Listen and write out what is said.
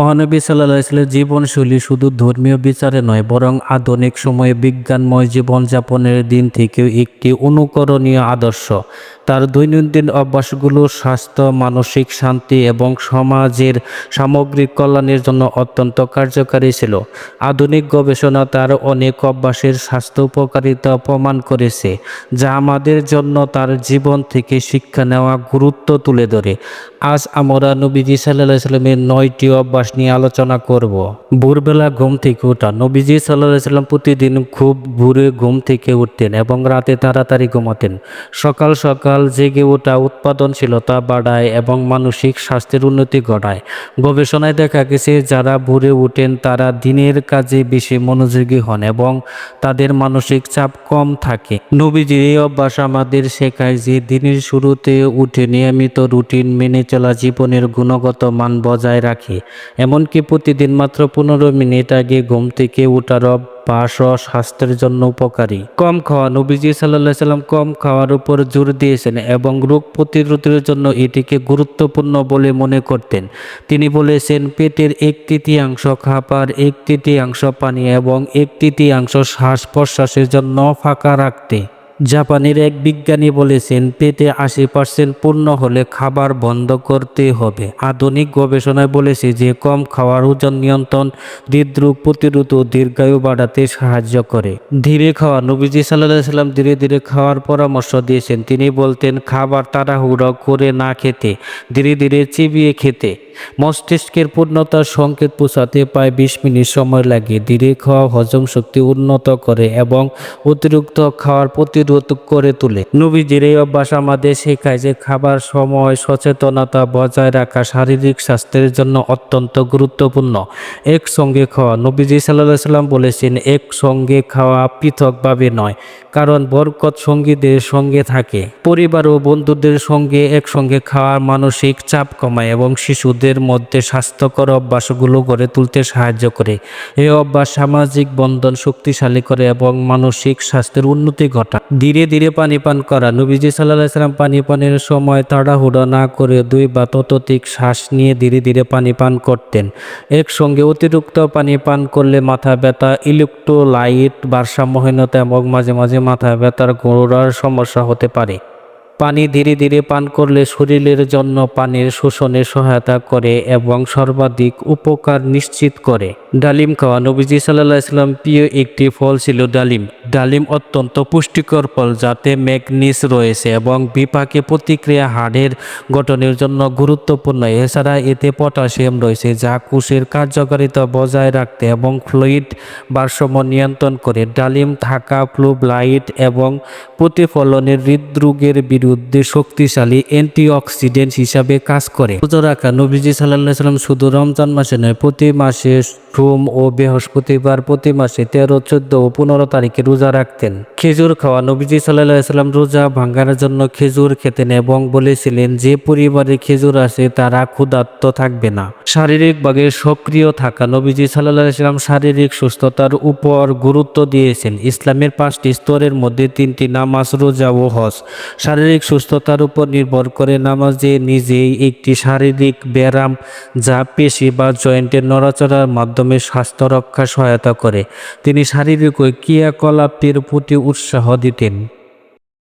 মহানবী সাল্লাহ ইসলামের জীবনশৈলী শুধু ধর্মীয় বিচারে নয়, বরং আধুনিক সময়ে বিজ্ঞানময় জীবনযাপনের দিন থেকেও একটি অনুকরণীয় আদর্শ। তার দৈনন্দিন অভ্যাসগুলো স্বাস্থ্য, মানসিক শান্তি এবং সমাজের সামগ্রিক কল্যাণের জন্য অত্যন্ত কার্যকারী ছিল। আধুনিক গবেষণা তার অনেক অভ্যাসের স্বাস্থ্য উপকারিতা প্রমাণ করেছে, যা আমাদের জন্য তার জীবন থেকে শিক্ষা নেওয়া গুরুত্ব তুলে ধরে। আজ আমরা নবীজি সাল্লাহ সাল্লামের নয়টি অভ্যাস নিয়ে আলোচনা করব। ভোরবেলা ঘুম থেকে ওঠা। নবীজি সাল্লাহ সাল্লাম প্রতিদিন খুব ভোরে ঘুম থেকে উঠতেন এবং রাতে তাড়াতাড়ি ঘুমাতেন। সকাল সকাল জেগে ওঠা উৎপাদনশীলতা বাড়ায় এবং মানসিক স্বাস্থ্যের উন্নতি ঘটায়। গবেষণায় দেখা গেছে, যারা ভোরে উঠেন তারা দিনের কাজে বেশি মনোযোগী হন এবং তাদের মানসিক চাপ কম থাকে। নবীজির এই অভ্যাস আমাদের শেখায় যে, দিনের শুরুতে উঠে নিয়মিত রুটিন মেনে চলা জীবনের গুণগত মান বজায় রাখে। এমনকি প্রতিদিন মাত্র পনেরো মিনিট আগে ঘুম থেকে ওঠার অভ্যাস ও স্বাস্থ্যের জন্য উপকারী। কম খাওয়া, নবীজি সাল্লাহ সাল্লাম কম খাওয়ার উপর জোর দিয়েছেন এবং রোগ প্রতিরোধের জন্য এটিকে গুরুত্বপূর্ণ বলে মনে করতেন। তিনি বলেছেন, পেটের এক তৃতীয়াংশ খাবার, এক তৃতীয়াংশ পানি এবং এক তৃতীয়াংশ শ্বাস প্রশ্বাসের জন্য ফাঁকা রাখতে। জাপানের এক বিজ্ঞানী বলেছেন, পেটে আশি পার্সেন্ট পূর্ণ হলে খাবার বন্ধ করতে হবে। আধুনিক গবেষণায় বলেছে যে, কম খাওয়ার ওজন নিয়ন্ত্রণ হৃদরোগ প্রতিরোধ ও দীর্ঘায়ু বাড়াতে সাহায্য করে। ধীরে খাওয়া, নবীজি সাল্লাহ সাল্লাম ধীরে ধীরে খাওয়ার পরামর্শ দিয়েছেন। তিনি বলতেন, খাবার তাড়াহুড়ো করে না খেতে, ধীরে ধীরে চিবিয়ে খেতে। মস্তিষ্কের পূর্ণতার সংকেত পৌঁছাতে প্রায় বিশ মিনিট সময় লাগে। ধীরে খাওয়া হজম শক্তি উন্নত করে এবং অতিরিক্ত খাওয়ার প্রতিরোধ করে তোলে। নবীজির এই অভ্যাস আমাদের শেখায় যে খাবার সময় সচেতনতা বজায় রাখা শারীরিক স্বাস্থ্যের জন্য অত্যন্ত গুরুত্বপূর্ণ। একসঙ্গে খাওয়া। নবীজি সাল্লাহ সাল্লাম বলেছেন, একসঙ্গে খাওয়া পৃথকভাবে নয়, কারণ বরকত সঙ্গীদের সঙ্গে থাকে। পরিবার ও বন্ধুদের সঙ্গে একসঙ্গে খাওয়া মানসিক চাপ কমায় এবং শিশুদের মধ্যে স্বাস্থ্যকর অভ্যাসগুলো গড়ে তুলতে সাহায্য করে। এই অভ্যাস সামাজিক বন্ধন শক্তিশালী করে এবং মানসিক স্বাস্থ্যের উন্নতি ঘটায়। ধীরে ধীরে পানি পান করা। নবীজি সাল্লাহ সাল্লাম পানি পানের সময় তাড়াহুড়ো না করে দুই বা ততোধিক শ্বাস নিয়ে ধীরে ধীরে পানি পান করতেন। একসঙ্গে অতিরিক্ত পানি পান করলে মাথা ব্যথা, ইলেকট্রোলাইট ভারসাম্যহীনতা এবং মাঝে মাঝে মাথা ব্যথার গোড়ার সমস্যা হতে পারে। পানি ধীরে ধীরে পান করলে শরীরের জন্য পানির শোষণে সহায়তা করে এবং সর্বাধিক উপকার নিশ্চিত করে। ডালিম খাওয়া নবীজি সাল্লাহ ইসলাম প্রিয় একটি ফল ছিল ডালিম। ডালিম অত্যন্ত পুষ্টিকর ফল যাতে ম্যাগনিস রয়েছে এবং বিপাকে প্রতিক্রিয়া হাড়ের গঠনের জন্য গুরুত্বপূর্ণ। এছাড়া এতে পটাশিয়াম রয়েছে যা কোষের কার্যকারিতা বজায় রাখতে এবং ফ্লুইড ভারসাম্য নিয়ন্ত্রণ করে। ডালিম থাকা ফ্লুব্লাইট এবং প্রতিফলনের হৃদরোগের বিরুদ্ধে শক্তিশালী অ্যান্টিঅক্সিডেন্ট হিসাবে কাজ করে। রোজা রাখা নবীজি সাল্লাহ সাল্লাম শুধু রমজান মাসে নয়, প্রতি মাসে সোম ও বৃহস্পতিবার প্রতি মাসে তেরো, চোদ্দ ও পনেরো তারিখে রোজা রাখতেন। খেজুর খাওয়া নবীজি সাল্লাহ সাল্লাম রোজা ভাঙার জন্য খেজুর খেতেন এবং বলেছিলেন, যে পরিবারে খেজুর আছে, তারা ক্ষুধার্ত থাকবে না। শারীরিকভাবে সক্রিয় থাকা নবীজি সাল্লাহ সাল্লাম শারীরিক সুস্থতার উপর গুরুত্ব দিয়েছেন। ইসলামের পাঁচটি স্তরের মধ্যে তিনটি নামাজ, রোজা ও হজ। শারীরিক সুস্থতার উপর নির্ভর করে নামাজে নিজেই একটি শারীরিক ব্যায়াম যা পেশি বা জয়েন্টের নড়াচড়ার মাধ্যমে স্বাস্থ্য রক্ষা সহায়তা করে। তিনি শারীরিক ক্রিয়াকলাপের প্রতি উৎসাহ দিতেন।